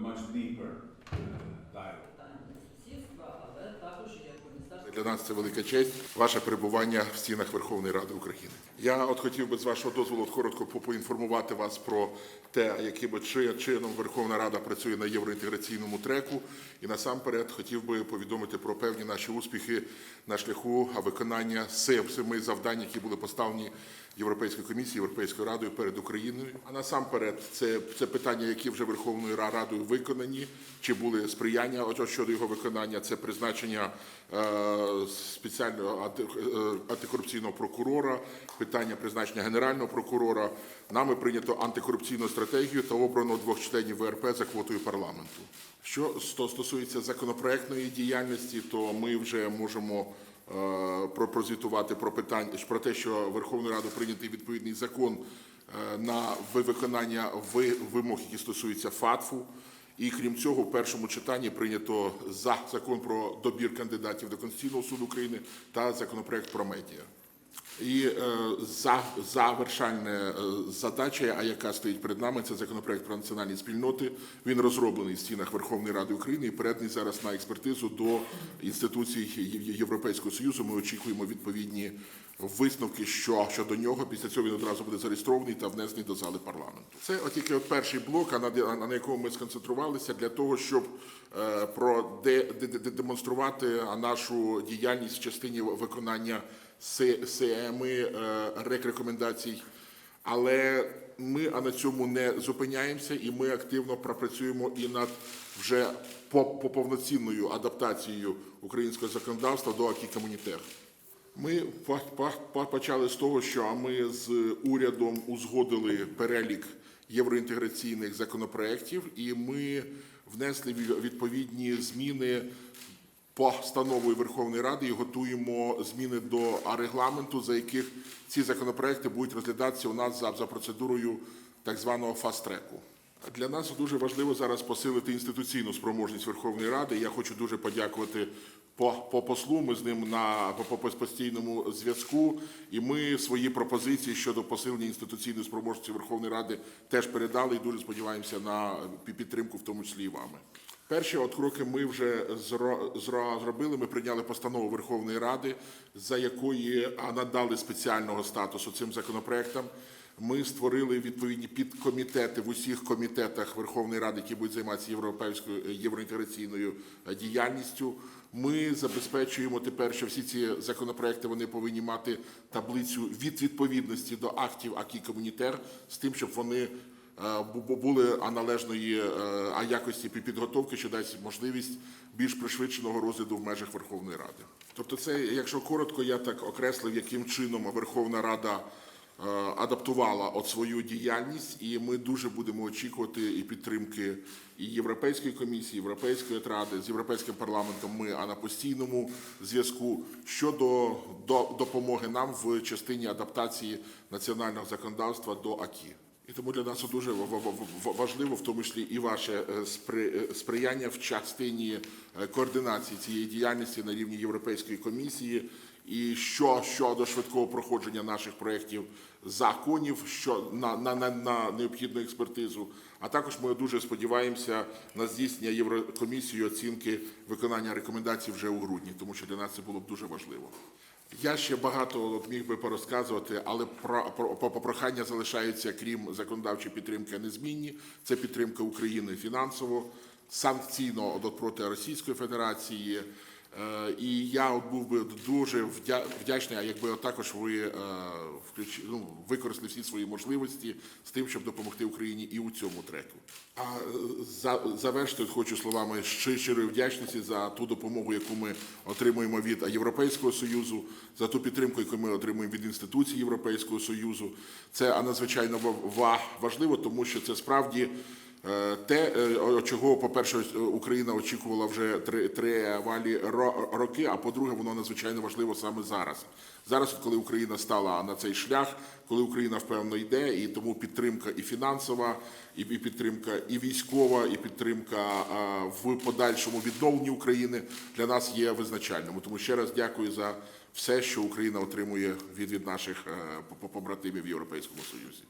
much deeper uh, dialogue. Для нас це велика честь, ваше перебування в стінах Верховної Ради України. Я от хотів би з вашого дозволу от коротко поінформувати вас про те, яким чи- чином Верховна Рада працює на євроінтеграційному треку. І насамперед хотів би повідомити про певні наші успіхи на шляху виконання семи завдань, які були поставлені Європейською комісією, Європейською радою перед Україною. А насамперед, це, це питання, які вже Верховною Ра- Радою виконані, чи були сприяння щодо його виконання. Це призначення е, спеціального е, антикорупційного прокурора, питання призначення генерального прокурора. Нами прийнято антикорупційну стратегію та обрано двох членів ВРП за квотою парламенту. Що стосується законопроектної діяльності, то ми вже можемо е, прозвітувати про питання про те, що Верховною Радою прийнятий відповідний закон е, на ви- виконання ви- вимог, які стосуються ФАТФу. І крім цього, в першому читанні прийнято за закон про добір кандидатів до Конституційного суду України та законопроект про медіа. І е, за завершальна е, задача, а яка стоїть перед нами, це законопроект про національні спільноти. Він розроблений в стінах Верховної Ради України і переданий зараз на експертизу до інституцій Європейського союзу. Ми очікуємо відповідні висновки, що щодо нього. Після цього він одразу буде зареєстрований та внесений до зали парламенту. Це от тільки от перший блок, на, якому ми сконцентрувалися для того, щоб е, про де, де, де- демонструвати нашу діяльність в частині виконання семи е, рек рекомендацій. Але ми на цьому не зупиняємося, і ми активно пропрацюємо і над вже по, по повноцінною адаптацією українського законодавства до акі комунітер. Ми по- по- по- почали з того, що ми з урядом узгодили перелік євроінтеграційних законопроєктів, і ми внесли ві- відповідні зміни постановою Верховної Ради і готуємо зміни до регламенту, за яких ці законопроекти будуть розглядатися у нас за, за процедурою так званого фаст-треку. Для нас дуже важливо зараз посилити інституційну спроможність Верховної Ради. Я хочу дуже подякувати по, по послу. Ми з ним на по, по постійному зв'язку, і ми свої пропозиції щодо посилення інституційної спроможності Верховної Ради теж передали і дуже сподіваємося на підтримку, в тому числі і вами. Перші от кроки ми вже зро- зро- зробили. Ми прийняли постанову Верховної Ради, за якої надали спеціального статусу цим законопроектам. Ми створили відповідні підкомітети в усіх комітетах Верховної Ради, які будуть займатися європейською євроінтеграційною е, діяльністю. Ми забезпечуємо тепер, що всі ці законопроекти вони повинні мати таблицю від відповідності до актів акі комунітер з тим, щоб вони були а належної е, якості підготовки, що дасть можливість більш пришвидшеного розгляду в межах Верховної Ради. Тобто, це, якщо коротко, я так окреслив, яким чином Верховна Рада е, адаптувала от свою діяльність, і ми дуже будемо очікувати і підтримки і Європейської комісії, Європейської ради з європейським парламентом. Ми а на постійному зв'язку щодо до, допомоги нам в частині адаптації національного законодавства до АКІ. І тому для нас дуже ва- ва- ва- важливо, в тому числі і ваше е, е, сприяння в частині е, координації цієї діяльності на рівні Європейської комісії, і що щодо швидкого проходження наших проєктів законів, що на, на, на, на необхідну експертизу. А також ми дуже сподіваємося на здійснення Єврокомісією оцінки виконання рекомендацій вже у грудні, тому що для нас це було б дуже важливо. Я ще багато міг би порозказувати, але про, про, по- попрохання залишаються, крім законодавчої підтримки, незмінні. Це підтримка України фінансово, санкційно от проти Російської Федерації. Е, І я був би дуже вдя- вдячний, якби також ви е, ну, використали всі свої можливості з тим, щоб допомогти Україні і у цьому треку. А е, за, завершити хочу словами щирої вдячності за ту допомогу, яку ми отримуємо від Європейського союзу, за ту підтримку, яку ми отримуємо від інституцій Європейського союзу. Це надзвичайно ва- ва- важливо, тому що це справді. Е, Те, е, чого, по-перше, е, Україна очікувала вже три, три валі роки, а по-друге, воно надзвичайно важливо саме зараз. Зараз, коли Україна стала на цей шлях, коли Україна впевнено йде, і тому підтримка і фінансова, і підтримка і військова, і підтримка в подальшому відновленні України для нас є визначальним. Тому ще раз дякую за все, що Україна отримує від, від наших по- побратимів в Європейському Союзі.